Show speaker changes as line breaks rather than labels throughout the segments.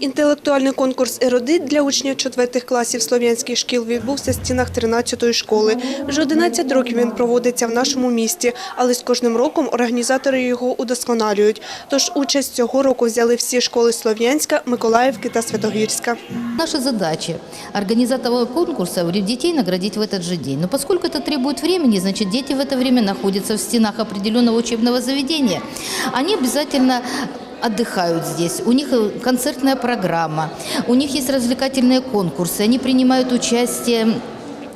Інтелектуальний конкурс «Ерудит» для учнів четвертих класів слов'янських шкіл відбувся в стінах 13-ї школи. Вже 11 років він проводиться в нашому місті, але з кожним роком організатори його удосконалюють. Тож участь цього року взяли всі школи Слов'янська, Миколаївки та Святогірська.
Наша задача – организаторов конкурса говорит, детей наградить в этот же день. Но поскольку это требует времени, значит, дети в это время находятся в стенах определенного учебного заведения, они обязательно отдыхают здесь. У них э, концертная программа, у них есть развлекательные конкурсы, они принимают участие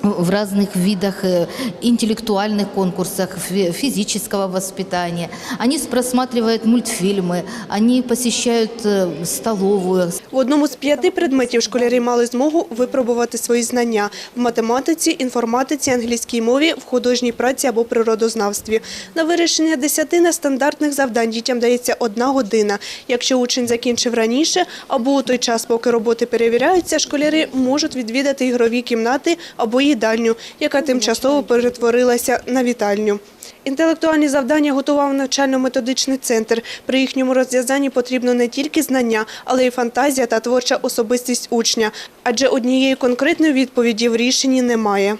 в разных видах э, интеллектуальных конкурсах, фи- физического воспитания. Они просматривают мультфильмы, они посещают э, столовую,
В одному з п'яти предметів школярі мали змогу випробувати свої знання в математиці, інформатиці, англійській мові, в художній праці або природознавстві. На вирішення десяти нестандартних завдань дітям дається одна година. Якщо учень закінчив раніше або у той час, поки роботи перевіряються, школярі можуть відвідати ігрові кімнати або їдальню, яка тимчасово перетворилася на вітальню. Інтелектуальні завдання готував навчально-методичний центр. При їхньому розв'язанні потрібно не тільки знання, але й фантазія та творча особистість учня. Адже однієї конкретної відповіді в рішенні немає.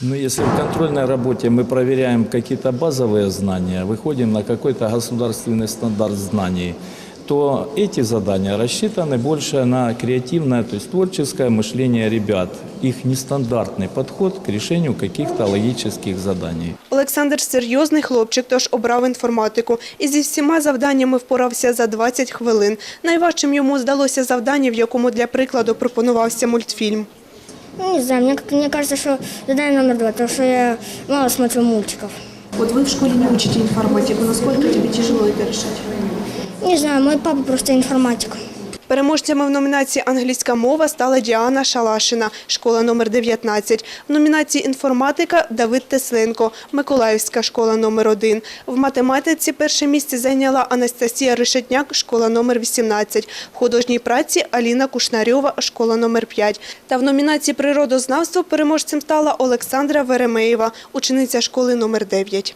Ну, если в контрольной работе мы проверяем какие-то базовые знания, выходим на какой-то государственный стандарт знаний, то эти задания рассчитаны больше на креативное, то есть творческое мышление ребят, их нестандартный подход к решению каких-то логических заданий.
Олександр серйозний хлопчик, тож обрав інформатику. І зі всіма завданнями впорався за 20 хвилин. Найважчим йому здалося завдання, в якому для прикладу пропонувався мультфільм.
Ну, не знаю, мне, как- мне кажется, что задание номер два, потому что я мало смотрю мультиков.
Вот вы в школе не учите информатику. Насколько тебе тяжело это решать?
Не знаю, мой папа просто информатик.
Переможцями в номінації «Англійська мова» стала Діана Шалашина, школа номер 19. В номінації «Інформатика» – Давид Тесленко, Миколаївська школа номер 1. В математиці перше місце зайняла Анастасія Решетняк, школа номер 18. В художній праці – Аліна Кушнарьова, школа номер 5. Та в номінації «Природознавство» переможцем стала Олександра Веремеєва, учениця школи номер 9.